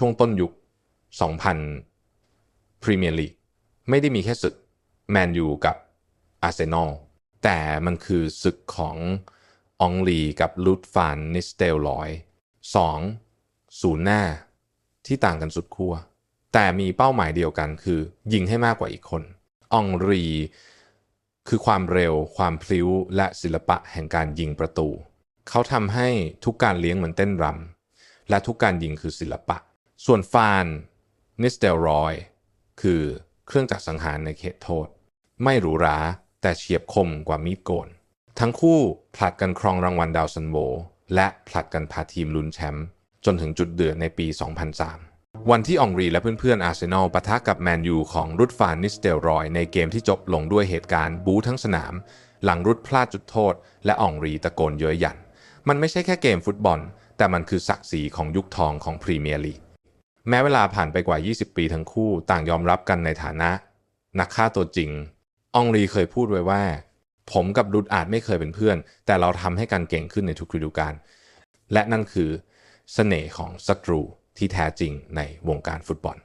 ช่วงต้นยุค 2000 พรีเมียร์ลีกไม่ได้มีแค่ศึกแมนยูกับอาร์เซนอลแต่มันคือศึกขององลีกับลูดฟานนิสเตลลอยสองศูนย์หน้าที่ต่างกันสุดขั้วแต่มีเป้าหมายเดียวกันคือ ยิงให้มากกว่าอีกคนองรีคือความเร็วความพลิ้วและศิลปะแห่งการยิงประตู เขาทำให้ทุกการเลี้ยงเหมือนเต้นรำและทุกการยิงคือศิลปะ ส่วนฟานนิสเตลรอยคือเครื่องจักรสังหารในเขตโทษ ไม่หรูหราแต่เฉียบคมกว่ามีดโกน ทั้งคู่ผลัดกันครองรางวัลดาวซันโวและผลัดกันพาทีมลุ้นแชมป์จนถึงจุดเดือดในปี 2003 วันที่องรีและเพื่อนๆอาร์เซนอลปะทะกับแมนยูของรุดฟานนิสเตลรอยในเกมที่จบลงด้วยเหตุการณ์บู๊ทั้งสนาม หลังรุดพลาดจุดโทษ และองรีตะโกนเย้ยหยัน มันไม่ใช่แค่เกมฟุตบอล แต่มันคือศักดิ์ศรีของยุคทองของพรีเมียร์ลีก แม้เวลาผ่านไปกว่า 20 ปีทั้งคู่ต่างยอมรับกันในฐานะ นักฆ่าตัวจริง องรีเคยพูดไว้ว่า ผมกับรุดอาจไม่เคยเป็นเพื่อน แต่เราทำให้กันเก่งขึ้นในทุกฤดูกาลและนั่นคือเสน่ห์ของศัตรูที่แท้จริงในวงการฟุตบอล